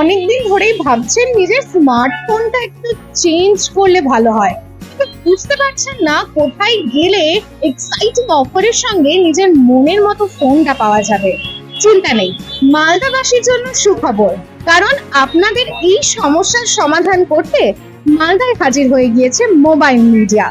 অনেকদিন ধরেই ভাবছেন নিজের স্মার্টফোনটা একটু চেঞ্জ করলে ভালো হয়। বুঝতে পারছেন না কোথায় গেলে এক্সাইটিং অফারের সঙ্গে নিজের মনের মতো ফোনটা পাওয়া যাবে। চিন্তা নেই, মালদাবাসীর জন্য সুখবর, কারণ আপনাদের এই সমস্যার সমাধান করতে মালদায় হাজির হয়ে গিয়েছে মোবাইল মিডিয়া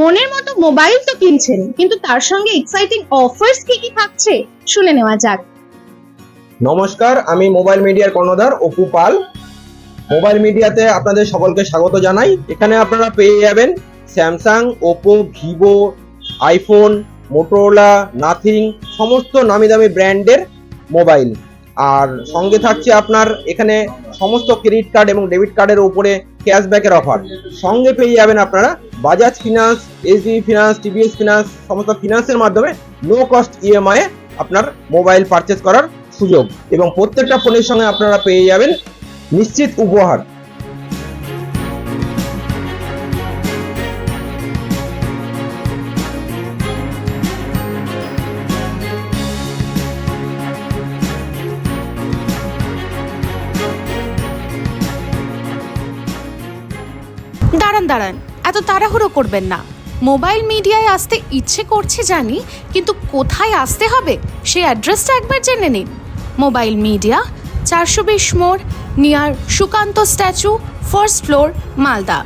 মনের মতো মোবাইল তো কিনছেন, কিন্তু তার সঙ্গে এক্সাইটিং অফার্স কি কি থাকছে শুনে নেওয়া যাক। নমস্কার, আমি মোবাইল মিডিয়ার কর্ণধার অপু পাল। মোবাইল মিডিয়াতে আপনাদের সকলকে স্বাগত জানাই। এখানে আপনারা পেয়ে যাবেন Samsung, Oppo, Vivo, iPhone, Motorola, Nothing, সমস্ত নামি দামি ব্র্যান্ডের মোবাইল আর সঙ্গে থাকছে আপনার এখানে সমস্ত ক্রেডিট কার্ড এবং ডেবিট কার্ডের উপরে ক্যাশব্যাকের অফার সঙ্গে পেয়ে যাবেন আপনারা Bajaj finance HDB finance TVS finance সমস্ত ফিনান্সের মাধ্যমে নো কস্ট ইএমআই আপনার মোবাইল পারচেস করার সুযোগ এবং প্রত্যেকটা ফোনের সঙ্গে আপনারা পেয়ে যাবেন নিশ্চিত উপহার। দাঁড়ান দাঁড়ান। এত তাড়াহুড়ো করবেন না। মোবাইল মিডিয়ায় আসতে ইচ্ছে করছে জানি, কিন্তু কোথায় আসতে হবে? সেই অ্যাড্রেসটা একবার জেনে নিন। মোবাইল মিডিয়া, চারশো বিশ মোড়, near Sukanta statue, first floor, Malda.